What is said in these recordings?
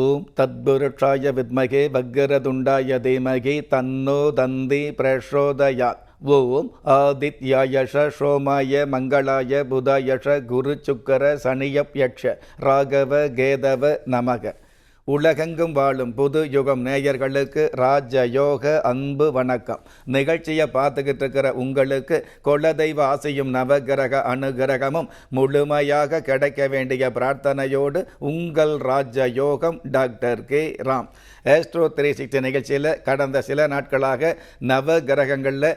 ஓம் தத்புருஷாய வித்மகே வக்கரதுண்டாய தீமகி தன்னோ தந்தி பிரசோதயாத் ஓம் ஆதித்யாயஷ சோமாய மங்களாய புதாயஷ குரு சுக்கர சனியப்யக்ஷ ராகவ கேதவ நமக உலகெங்கும் வாழும் புது யுகம் நேயர்களுக்கு ராஜ யோக அன்பு வணக்கம். நிகழ்ச்சியை பார்த்துக்கிட்டு இருக்கிற உங்களுக்கு குலதெய்வ ஆசையும் நவகிரக அனுகிரகமும் முழுமையாக கிடைக்க வேண்டிய பிரார்த்தனையோடு உங்கள் ராஜ யோகம் doctor K. Ram. Astro three sixty நிகழ்ச்சியில் கடந்த சில நாட்களாக நவ கிரகங்களில்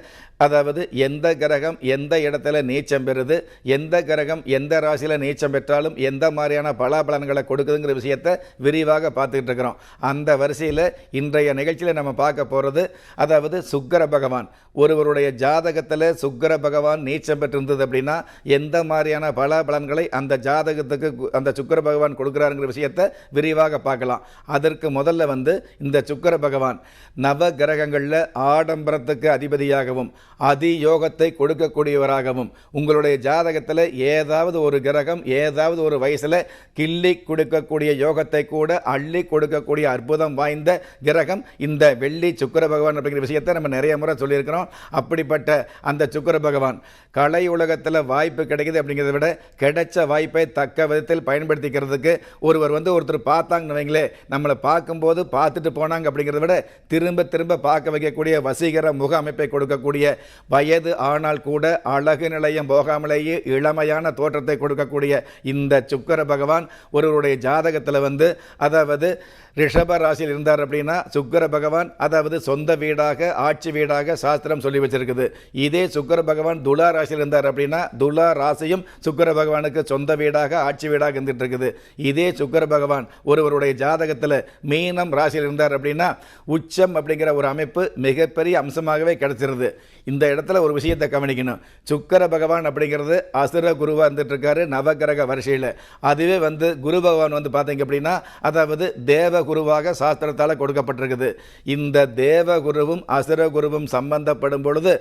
அதாவது எந்த கிரகம் எந்த இடத்துல நீச்சம் பெறுது எந்த கிரகம் எந்த ராசியில் நீச்சம் பெற்றாலும் எந்த மாதிரியான பலாபலன்களை கொடுக்குதுங்கிற விஷயத்தை விரிவாக பார்த்துக்கிட்டு இருக்கிறோம். அந்த வரிசையில் இன்றைய நிகழ்ச்சியில் நம்ம பார்க்க போகிறது அதாவது சுக்கர பகவான். ஒருவருடைய ஜாதகத்தில் சுக்கர பகவான் நீச்சம் பெற்றிருந்தது அப்படின்னா எந்த மாதிரியான பலாபலன்களை அந்த ஜாதகத்துக்கு அந்த சுக்கர பகவான் கொடுக்குறாருங்கிற விஷயத்தை விரிவாக பார்க்கலாம். அதற்கு முதல்ல வந்து இந்த சுக்கர பகவான் நவ கிரகங்களில் ஆடம்பரத்துக்கு அதிபதியாகவும் அதியோகத்தை கொடுக்கக்கூடியவராகவும் உங்களுடைய ஜாதகத்தில் ஏதாவது ஒரு கிரகம் ஏதாவது ஒரு வயசில் கிள்ளி கொடுக்கக்கூடிய யோகத்தை கூட அள்ளி கொடுக்கக்கூடிய அற்புதம் வாய்ந்த கிரகம் இந்த வெள்ளி சுக்கர பகவான் அப்படிங்கிற விஷயத்தை நம்ம நிறைய முறை சொல்லியிருக்கிறோம். அப்படிப்பட்ட அந்த சுக்கர பகவான் கலை உலகத்தில் வாய்ப்பு கிடைக்குது அப்படிங்கிறத விட கிடைச்ச வாய்ப்பை தக்க விதத்தில் பயன்படுத்திக்கிறதுக்கு ஒருவர் வந்து ஒருத்தர் பார்த்தாங்கன்னு வைங்களே நம்மளை பார்க்கும்போது பா பார்த்துட்டு போனாங்க அப்படிங்கிறத விட திரும்ப திரும்ப பார்க்க வைக்கக்கூடிய வசீகர முக அமைப்பை கொடுக்கக்கூடிய வயது ஆனால் கூட அழகு நிலையம் போகாமலேயே இளமையான தோற்றத்தை கொடுக்கக்கூடிய இந்த சுக்கர பகவான் ஒருவருடைய ஜாதகத்தில் வந்து அதாவது ரிஷப ராசியில் இருந்தார் அப்படின்னா சுக்கர பகவான் அதாவது சொந்த வீடாக ஆட்சி வீடாக சாஸ்திரம் சொல்லி வச்சிருக்குது. இதே சுக்கர பகவான் துலா ராசியில் இருந்தார் அப்படின்னா துலா ராசியும் சுக்கர பகவானுக்கு சொந்த வீடாக ஆட்சி வீடாக இருந்துட்டு இருக்குது. இதே சுக்கர பகவான் ஒருவருடைய ஜாதகத்தில் மீனம் ராசியில் இருந்தார் அப்படின்னா உச்சம் அப்படிங்கிற ஒரு அமைப்பு மிகப்பெரிய அம்சமாகவே கிடச்சிருது. இந்த இடத்துல ஒரு விஷயத்தை கவனிக்கணும். சுக்கர பகவான் அப்படிங்கிறது அசுர குருவாக இருந்துட்டுருக்காரு நவகிரக வரிசையில். அதுவே வந்து குரு பகவான் வந்து பார்த்தீங்க அப்படின்னா அதாவது தேவ குருவாக சாஸ்திரத்தால் கொடுக்கப்பட்டிருக்குது. இந்த தேவ குருவும் அசுர குருவும் சம்பந்தப்படும் பொழுது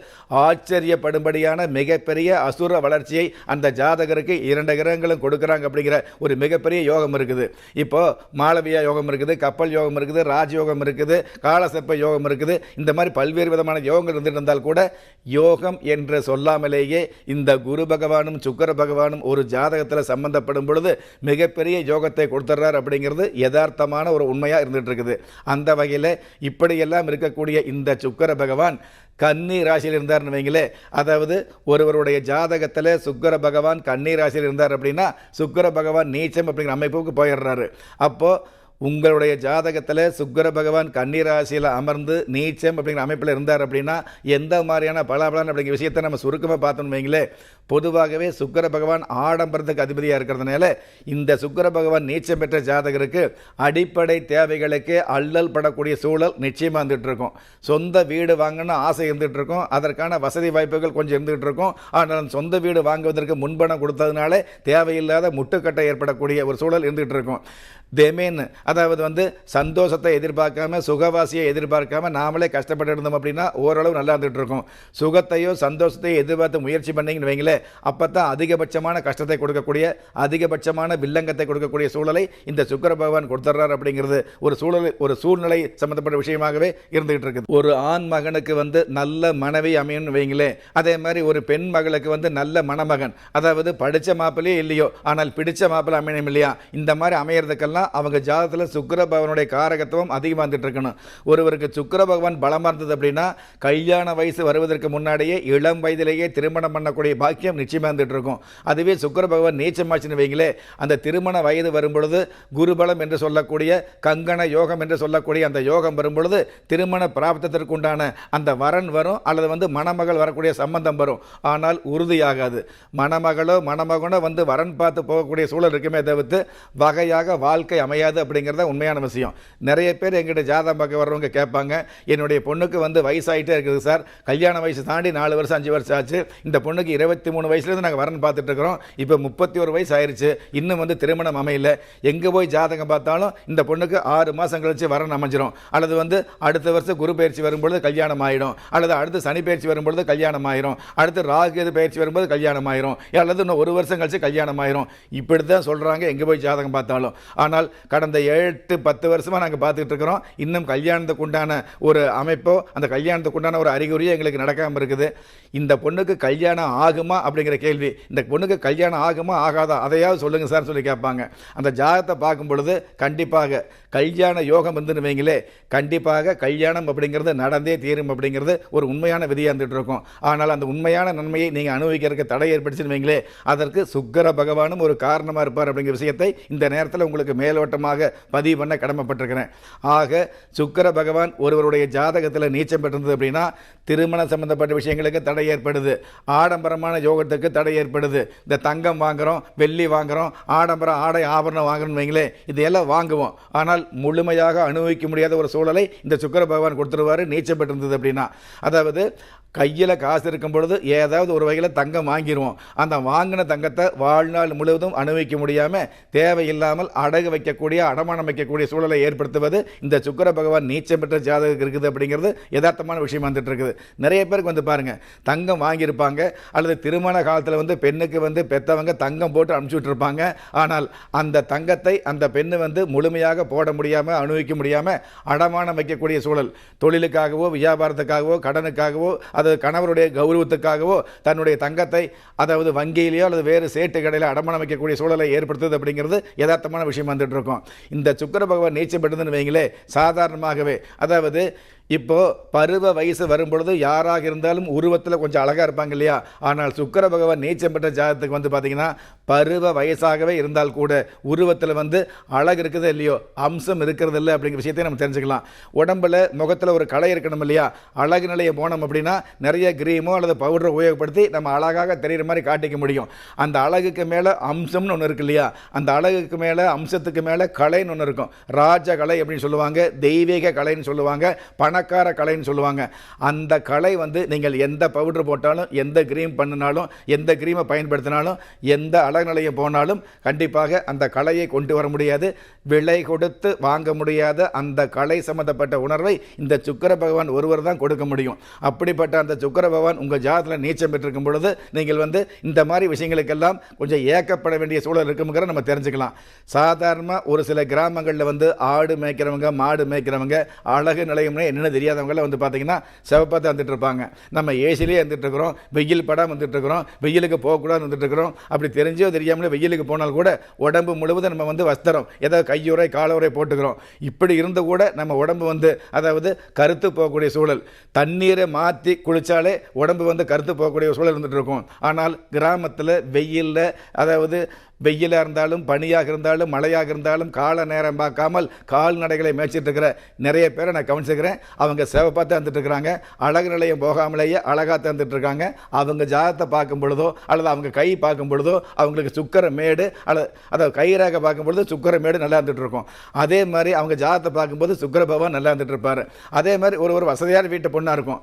ஆச்சரியப்படும்படியான மிகப்பெரிய அசுர வளர்ச்சியை அந்த ஜாதகருக்கு இரண்டு கிரகங்களும் கொடுக்குறாங்க அப்படிங்கிற ஒரு மிகப்பெரிய யோகம் இருக்குது. இப்போ மாளவியா யோகம் இருக்குது கப்பல் யோகம் இருக்குது ராஜயோகம் இருக்குது காலசர்ப்ப யோகம் இருக்குது. இந்த மாதிரி பல்வேறு விதமான யோகங்கள் இருந்துட்டு இருந்தால் கூட யோகம் என்று சொல்லாமலேயே இந்த குரு பகவானும் சுக்கர பகவானும் ஒரு ஜாதகத்தில் சம்பந்தப்படும் பொழுது மிகப்பெரிய யோகத்தை கொடுத்துட்றார் அப்படிங்கிறது யதார்த்தமான ஒரு உண்மையாக இருந்துகிட்டு இருக்குது. அந்த வகையில் இப்படியெல்லாம் இருக்கக்கூடிய இந்த சுக்கர பகவான் கன்னி ராசியில் இருந்தார்னு வைங்களே அதாவது ஒருவருடைய ஜாதகத்தில் சுக்கர பகவான் கன்னி ராசியில் இருந்தார் அப்படின்னா சுக்கர பகவான் நீச்சம் அப்படிங்கிற அமைப்புக்கு போயிடுறாரு. அப்போது உங்களுடைய ஜாதகத்தில் சுக்கர பகவான் கன்னிராசியில் அமர்ந்து நீச்சம் அப்படிங்கிற அமைப்பில் இருந்தார் அப்படின்னா எந்த மாதிரியான பலாபலன் அப்படிங்கிற விஷயத்தை நம்ம சுருக்கமாக பார்த்தோம்னு வைங்களே. பொதுவாகவே சுக்கர பகவான் ஆடம்பரத்துக்கு அதிபதியாக இருக்கிறதுனால இந்த சுக்கர பகவான் நீச்சம் பெற்ற ஜாதகருக்கு அடிப்படை தேவைகளுக்கு அல்லல் படக்கூடிய சூழல் நிச்சயமாக இருந்துகிட்டு இருக்கும். சொந்த வீடு வாங்கணும்னு ஆசை இருந்துகிட்டு இருக்கும். அதற்கான வசதி வாய்ப்புகள் கொஞ்சம் இருந்துகிட்டு இருக்கும். ஆனால் சொந்த வீடு வாங்குவதற்கு முன்பணம் கொடுத்ததுனால தேவையில்லாத முட்டுக்கட்டை ஏற்படக்கூடிய ஒரு சூழல் இருந்துகிட்டு இருக்கும். தெமேன் அதாவது வந்து சந்தோஷத்தை எதிர்பார்க்காம சுகவாசியை எதிர்பார்க்காம நாமளே கஷ்டப்பட்டு இருந்தோம் அப்படின்னா ஓரளவு நல்லா இருந்துகிட்டு இருக்கும். சுகத்தையோ சந்தோஷத்தையோ எதிர்பார்த்து முயற்சி பண்ணீங்கன்னு வைங்களேன் அப்போ தான் அதிகபட்சமான கஷ்டத்தை கொடுக்கக்கூடிய அதிகபட்சமான வில்லங்கத்தை கொடுக்கக்கூடிய சூழலை இந்த சுக்கர பகவான் கொடுத்துட்றாரு அப்படிங்கிறது ஒரு சூழல் ஒரு சூழ்நிலை சம்மந்தப்பட்ட விஷயமாகவே இருந்துகிட்டு இருக்குது. ஒரு ஆண் மகனுக்கு வந்து நல்ல மனைவி அமையும்னு வைங்களேன் அதே மாதிரி ஒரு பெண் மகளுக்கு வந்து நல்ல மணமகன் அதாவது படித்த மாப்பிள்ளையே இல்லையோ ஆனால் பிடிச்ச மாப்பிள்ளை அமையணும் இல்லையா இந்த மாதிரி அமையிறதுக்கெல்லாம் அவங்க ஜாதகத்தில் சுக்கர பகவானுடைய காரகத்துவம் அதிகமாக வந்துட்டு இருக்கணும். ஒருவருக்கு சுக்கர பகவான் பலமாக இருந்தது அப்படின்னா கல்யாண வயசு வருவதற்கு முன்னாடியே இளம் வயதிலேயே திருமணம் பண்ணக்கூடிய பாக்கியம் நிச்சயமாக இருந்துட்டு இருக்கும். அதுவே சுக்கர பகவான் நீச்சமாச்சுன்னு வைங்களே அந்த திருமண வயது வரும்பொழுது குருபலம் என்று சொல்லக்கூடிய கங்கண யோகம் என்று சொல்லக்கூடிய அந்த யோகம் வரும்பொழுது திருமண பிராப்தத்திற்கு உண்டான அந்த வரன் வரும் அல்லது வந்து மணமகள் வரக்கூடிய சம்பந்தம் வரும். ஆனால் உறுதியாகாது. மணமகளோ மணமகனோ வந்து வரன் பார்த்து போகக்கூடிய சூழல் இருக்குமே தவிர்த்து வகையாக வாழ்க்கை அமையாது அப்படிங்கிறத உண்மையான விஷயம். நிறைய பேர் எங்கிட்ட ஜாதகம் பார்க்க வர்றவங்க கேட்பாங்க என்னுடைய பொண்ணுக்கு வந்து வயசாயிட்டே இருக்குது சார். கல்யாண வயசு தாண்டி நாலு வருஷம் அஞ்சு வருஷம் ஆச்சு. இந்த பொண்ணுக்கு இருபத்தி மூணு வயசுலேருந்து நாங்கள் வரன் பார்த்துட்டு இருக்கிறோம். இப்போ முப்பத்தி ஒரு வயசு ஆயிடுச்சு இன்னும் வந்து திருமணம் அமையல. எங்கே போய் ஜாதகம் பார்த்தாலும் இந்த பொண்ணுக்கு ஆறு மாதம் கழிச்சு வரன் அமைஞ்சிரும். அல்லது வந்து அடுத்த வருஷம் குரு பயிற்சி வரும்பொழுது கல்யாணம் ஆயிடும். அல்லது அடுத்து சனி பயிற்சி வரும்பொழுது கல்யாணம் ஆயிரும். அடுத்து ராகு பயிற்சி வரும்போது கல்யாணம் ஆயிரும். அல்லது இன்னும் ஒரு வருஷம் கழிச்சு கல்யாணம் ஆயிரும். இப்படி தான் சொல்கிறாங்க எங்கே போய் ஜாதகம் பார்த்தாலும். ஆனால் கடந்த எட்டு பத்து வருஷமாக நாங்கள் பார்த்துக்கிட்டு இருக்கிறோம் இன்னும் கல்யாணத்துக்கு உண்டான ஒரு அமைப்போ அந்த கல்யாணத்துக்கு உண்டான ஒரு அறிகுறியோ எங்களுக்கு நடக்காமல் இருக்குது. இந்த பொண்ணுக்கு கல்யாணம் ஆகுமா அப்படிங்கிற கேள்வி. இந்த பொண்ணுக்கு கல்யாணம் ஆகுமா ஆகாதா? அதையாவது சொல்லுங்கள் சார் சொல்லி கேட்பாங்க. அந்த ஜாதகத்தை பார்க்கும் பொழுது கண்டிப்பாக கல்யாண யோகம் வந்துன்னு வைங்களே கண்டிப்பாக கல்யாணம் அப்படிங்கிறது நடந்தே தீரும் அப்படிங்கிறது ஒரு உண்மையான விதியாக இருந்துகிட்டு இருக்கும். ஆனால் அந்த உண்மையான நன்மையை நீங்கள் அனுபவிக்கிறதுக்கு தடை ஏற்படுச்சுன்னு வைங்களே அதற்கு சுக்கர பகவானும் ஒரு காரணமாக இருப்பார் அப்படிங்கிற விஷயத்தை இந்த நேரத்தில் உங்களுக்கு மேலோட்டமாக பதிவு பண்ண கடமைப்பட்டிருக்கிறேன். ஆக சுக்கர பகவான் ஒருவருடைய ஜாதகத்தில் நீச்சம் பெற்றிருந்தது அப்படின்னா திருமணம் சம்பந்தப்பட்ட விஷயங்களுக்கு தடை ஏற்படுது. ஆடம்பரமான யோகத்துக்கு தடை ஏற்படுது. இந்த தங்கம் வாங்குறோம் வெள்ளி வாங்குகிறோம் ஆடம்பரம் ஆடை ஆபரணம் வாங்குறோம்னு வைங்களேன் இதையெல்லாம் வாங்குவோம். ஆனால் முழுமையாக அனுபவிக்க முடியாத ஒரு சூழலை இந்த சுக்கர பகவான் கொடுத்துருவாரு நீச்சம் பெற்றிருந்தது அப்படின்னா. அதாவது கையில் காசு இருக்கும் பொழுது ஏதாவது ஒரு வகையில் தங்கம் வாங்கிடுவோம் அந்த வாங்கின தங்கத்தை வாழ்நாள் முழுவதும் அனுபவிக்க முடியாமல் தேவையில்லாமல் அடகு வைக்கக்கூடிய அவமானம் வைக்கக்கூடிய சூழலை ஏற்படுத்துவது இந்த சுக்கர பகவான் நீச்சம் பெற்ற ஜாதகம் இருக்குது அப்படிங்கிறது யதார்த்தமான விஷயம் வந்துட்டு இருக்குது நிறைய பேருக்கு வந்து பாருங்க தங்கம் வாங்கியிருப்பாங்க அல்லது திருமண காலத்தில் வந்து பெண்ணுக்கு வந்து பெற்றவங்க தங்கம் போட்டு அனுப்பிச்சு விட்டுருப்பாங்க. ஆனால் அந்த தங்கத்தை அந்த பெண்ணு வந்து முழுமையாக போட முடியாமல் அனுபவிக்க முடியாமல் அடமானம் வைக்கக்கூடிய சூழல். தொழிலுக்காகவோ வியாபாரத்துக்காகவோ கடனுக்காகவோ அது கணவருடைய கௌரவத்துக்காகவோ தன்னுடைய தங்கத்தை அதாவது வங்கியிலேயோ அல்லது வேறு சேட்டு கடையில் அடமானம் வைக்கக்கூடிய சூழலை ஏற்படுத்துது அப்படிங்கிறது யதார்த்தமான விஷயம் வந்துட்டு இருக்கும் இந்த சுக்கர பகவான் நீச்சம் பெற்றதுன்னு வைங்களே சாதாரணமாகவே. அதாவது இப்போது பருவ வயசு வரும்பொழுது யாராக இருந்தாலும் உருவத்தில் கொஞ்சம் அழகாக இருப்பாங்க இல்லையா? ஆனால் சுக்கர பகவான் நீச்சம் பெற்ற ஜாதகத்துக்கு வந்து பார்த்திங்கன்னா பருவ வயசாகவே இருந்தால் கூட உருவத்தில் வந்து அழகு இருக்குது இல்லையோ அம்சம் இருக்கிறது இல்லை அப்படிங்கிற விஷயத்தையும் நம்ம தெரிஞ்சுக்கலாம். உடம்புல முகத்தில் ஒரு கலை இருக்கணும் இல்லையா? அழகு நிலையை போனோம் அப்படின்னா நிறைய கிரீமோ அல்லது பவுடரை உபயோகப்படுத்தி நம்ம அழகாக தெரிகிற மாதிரி காட்டிக்க முடியும். அந்த அழகுக்கு மேலே அம்சம்னு ஒன்று இருக்கு இல்லையா? அந்த அழகுக்கு மேலே அம்சத்துக்கு மேலே கலைன்னு ஒன்று இருக்கும். ராஜ கலை அப்படின்னு சொல்லுவாங்க தெய்வீக கலைன்னு சொல்லுவாங்க பணக்கார கலைன்னு சொல்லுவாங்க. அந்த கலை வந்து நீங்கள் எந்த பவுடர் போட்டாலும் எந்த க்ரீம் பண்ணினாலும் எந்த க்ரீமை பயன்படுத்தினாலும் எந்த அழகு நிலையம் போனாலும் கண்டிப்பாக அந்த கலையை கொண்டு வர முடியாது. விலை கொடுத்து வாங்க முடியாத அந்த கலை சம்பந்தப்பட்ட உணர்வை இந்த சுக்கர பகவான் ஒருவர் தான் கொடுக்க முடியும். அப்படிப்பட்ட அந்த சுக்கர பகவான் உங்கள் ஜாதத்தில் நீச்சம் பெற்றிருக்கும் பொழுது நீங்கள் வந்து இந்த மாதிரி விஷயங்களுக்கெல்லாம் கொஞ்சம் ஏக்கப்பட வேண்டிய சூழல் இருக்குங்கிற நம்ம தெரிஞ்சுக்கலாம். சாதாரணமாக ஒரு சில கிராமங்களில் வந்து ஆடு மேய்க்கிறவங்க மாடு மேய்க்கிறவங்க அழகு நிலையம்னு என்னென்ன தெரியாதவங்களாம் வந்து பார்த்தீங்கன்னா சிவப்பாக வந்துட்டு இருப்பாங்க நம்ம ஏசிலே வந்துட்டு இருக்கிறோம் வெயில் படம் வந்துட்டு இருக்கிறோம் வெயிலுக்கு போகக்கூடாது வந்துட்டு இருக்கிறோம் அப்படி தெரிஞ்சு தெரியாமலே வெயிலுக்கு போனால் கூட உடம்பு முழுவதும் நம்ம வந்து வஸ்திரம். ஏதாவது கையுறை காலுறை போட்டுக்கிறோம். இப்படி இருந்து கூட நம்ம உடம்பு வந்து அதாவது கருத்து போகக்கூடிய சூழல். தண்ணீரை மாற்றி குளித்தாலே உடம்பு வந்து கருத்து போகக்கூடிய சூழல் இருந்துகிட்டு இருக்கும். ஆனால் கிராமத்தில் வெயிலில் அதாவது வெயிலாக இருந்தாலும் பனியாக இருந்தாலும் மழையாக இருந்தாலும் கால நேரம் பார்க்காமல் கால்நடைகளை மேய்ச்சிட்டு இருக்கிற நிறைய பேரை நான் கவனிச்சுக்கிறேன். அவங்க சேவை பார்த்து இருக்கிறாங்க. அழகு நிலையம் போகாமலேயே அழகாக தந்துட்டு இருக்காங்க. அவங்க ஜாதத்தை பார்க்கும் பொழுதோ அல்லது அவங்க கை பார்க்கும் பொழுதோ அவங்களுக்கு சுக்கர மேடு அல்லது அதாவது கயிறாக பார்க்கும் பொழுது சுக்கர மேடு நல்லா இருந்துட்டு இருக்கும். அதே மாதிரி அவங்க ஜாதத்தை பார்க்கும்போது சுக்கர பகவான் நல்லா இருந்துட்டு இருப்பார். அதே மாதிரி ஒரு ஒரு வசதியான வீட்டு பொண்ணாக இருக்கும்.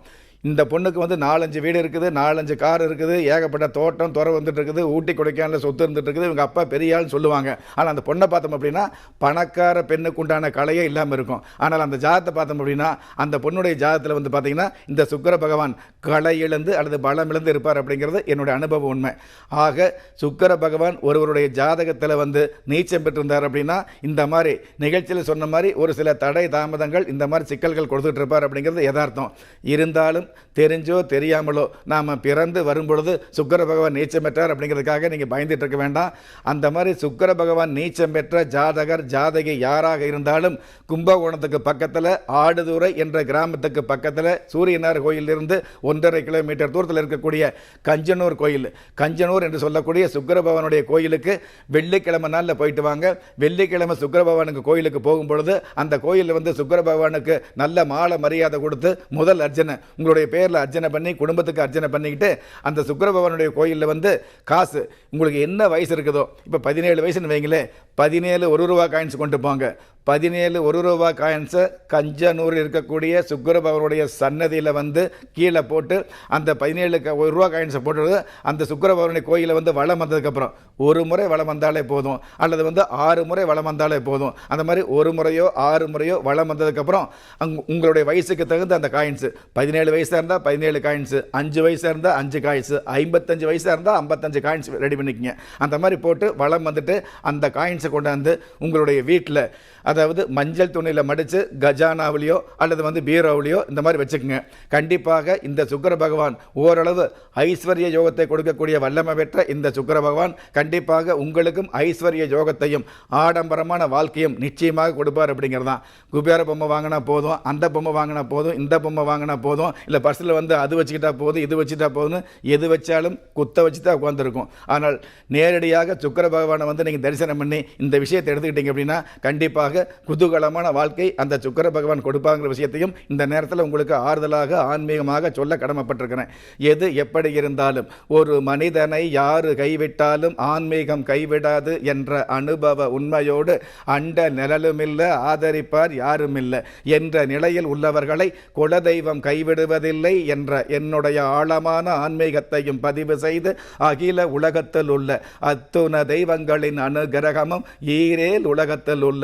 இந்த பொண்ணுக்கு வந்து நாலஞ்சு வீடு இருக்குது நாலஞ்சு கார் இருக்குது ஏகப்பட்ட தோட்டம் துறை வந்துட்டு இருக்குது ஊட்டி கொடைக்கானலில் சொத்து இருந்துட்டு இருக்குது இவங்க அப்பா பெரிய ஆள்னு சொல்லுவாங்க. ஆனால் அந்த பொண்ணை பார்த்தோம் அப்படின்னா பணக்கார பெண்ணுக்கு உண்டான கலையே இல்லாமல் இருக்கும். ஆனால் அந்த ஜாதத்தை பார்த்தோம் அப்படின்னா அந்த பொண்ணுடைய ஜாதத்தில் வந்து பார்த்தீங்கன்னா இந்த சுக்கர பகவான் கலை இழந்து அல்லது பலம் இழந்து இருப்பார் அப்படிங்கிறது என்னுடைய அனுபவம் உண்மை. ஆக சுக்கர பகவான் ஒருவருடைய ஜாதகத்தில் வந்து நீச்சம் பெற்றிருந்தார் அப்படின்னா இந்த மாதிரி நிகழ்ச்சியில் சொன்ன மாதிரி ஒரு சில தடை தாமதங்கள் இந்த மாதிரி சிக்கல்கள் கொடுத்துட்டு இருப்பார் அப்படிங்கிறது யதார்த்தம். இருந்தாலும் தெரிஞ்சோ தெரியாமலோ நாம் பிறந்து வரும்பொழுது சுக்கர பகவான் நீச்சம் பெற்றார் அப்படிங்கிறதுக்காக நீங்கள் பயந்துட்டு இருக்க வேண்டாம். அந்த மாதிரி சுக்கர பகவான் நீச்சம் பெற்ற ஜாதகர் ஜாதகி யாராக இருந்தாலும் கும்பகோணத்துக்கு பக்கத்தில் ஆடுதுறை என்ற கிராமத்துக்கு பக்கத்தில் சூரியனார் கோயிலிருந்து ஒன்றரை கிலோமீட்டர் தூரத்தில் இருக்கக்கூடிய கஞ்சனூர் கோயில். கஞ்சனூர் என்று சொல்லக்கூடிய சுக்கர பகவானுடைய கோயிலுக்கு வெள்ளிக்கிழமை நாளில் போயிட்டு வாங்க. வெள்ளிக்கிழமை சுக்கர பகவானுக்கு கோயிலுக்கு போகும் பொழுது அந்த கோயிலில் வந்து சுக்கர பகவானுக்கு நல்ல மாலை மரியாதை கொடுத்து முதல் அர்ச்சனை. உங்களுடைய பேரில் அர்ச்சனை பண்ணி குடும்பத்துக்கு அர்ச்சனை பண்ணிக்கிட்டு அந்த சுக்கர பகவானுடைய கோயிலில் வந்து காசு உங்களுக்கு என்ன வயசு இருக்குதோ இப்போ பதினேழு வயசுன்னு வைங்களேன் பதினேழு ஒரு ரூபா காயின்ஸ் கொண்டு போங்க. பதினேழு ஒரு ரூபா காயின்ஸை கஞ்சனூரில் இருக்கக்கூடிய சுக்கரபவனுடைய சன்னதியில் வந்து கீழே போட்டு அந்த பதினேழு க- ஒரு ரூபா காயின்ஸை போட்டு அந்த சுக்கரபவனுடைய கோயிலில் கோயிலை வந்து வளம் வந்ததுக்கப்புறம் ஒரு முறை வளம் வந்தாலே போதும். அல்லது வந்து ஆறு முறை வளம் வந்தாலே போதும். அந்த மாதிரி ஒரு முறையோ ஆறு முறையோ வளம் வந்ததுக்கப்புறம் அங் உங்களுடைய வயசுக்கு தகுந்த அந்த காயின்ஸு பதினேழு வயசாக இருந்தால் பதினேழு காயின்ஸு அஞ்சு வயசாக இருந்தால் அஞ்சு காயின்ஸு ஐம்பத்தஞ்சு வயசாக இருந்தால் ஐம்பத்தஞ்சு காயின்ஸ் ரெடி பண்ணிக்கங்க. அந்த மாதிரி போட்டு வளம் வந்துட்டு அந்த காயின்ஸை கொண்டாந்து உங்களுடைய வீட்டில் அதாவது மஞ்சள் துணியில் மடித்து கஜானாவிலையோ அல்லது வந்து பீரோவிலையோ இந்த மாதிரி வச்சுக்கோங்க. கண்டிப்பாக இந்த சுக்கர பகவான் ஓரளவு ஐஸ்வர்ய யோகத்தை கொடுக்கக்கூடிய வல்லமை பெற்ற இந்த சுக்கர பகவான் கண்டிப்பாக உங்களுக்கும் ஐஸ்வர்ய யோகத்தையும் ஆடம்பரமான வாழ்க்கையும் நிச்சயமாக கொடுப்பார் அப்படிங்கிறதான். குபேர பொம்மை வாங்கினா போதும் அந்த பொம்மை வாங்கினா போதும் இந்த பொம்மை வாங்கினா போதும் இல்லை பர்ஸில் வந்து அது வச்சுக்கிட்டா போதும் இது வச்சுட்டா போதும் எது வச்சாலும் குத்த வச்சு தான் உட்காந்துருக்கும் ஆனால் நேரடியாக சுக்கிர பகவானை வந்து நீங்கள் தரிசனம் பண்ணி இந்த விஷயத்தை எடுத்துக்கிட்டீங்க அப்படின்னா கண்டிப்பாக குதூகலமான வாழ்க்கை அந்த சுக்கர பகவான் கொடுப்பாங்கிற விஷயத்தையும் இந்த நேரத்தில் உங்களுக்கு ஆறுதலாக ஆன்மீகமாக சொல்ல கடமைப்பட்டிருக்கிறேன். எது எப்படி இருந்தாலும் ஒரு மனிதனை யார் கைவிட்டாலும் ஆன்மீகம் கைவிடாது என்ற அனுபவ உண்மையோடு அண்ட நிழலுமில்லை ஆதரிப்பார் யாருமில்லை என்ற நிலையில் உள்ளவர்களை குலதெய்வம் கைவிடுவதில்லை என்ற என்னுடைய ஆழமான ஆன்மீகத்தையும் பதிவு செய்து அகில உலகத்தில் உள்ள அத்துண தெய்வங்களின் அனுகிரகமும் ஈரேல் உலகத்தில் உள்ள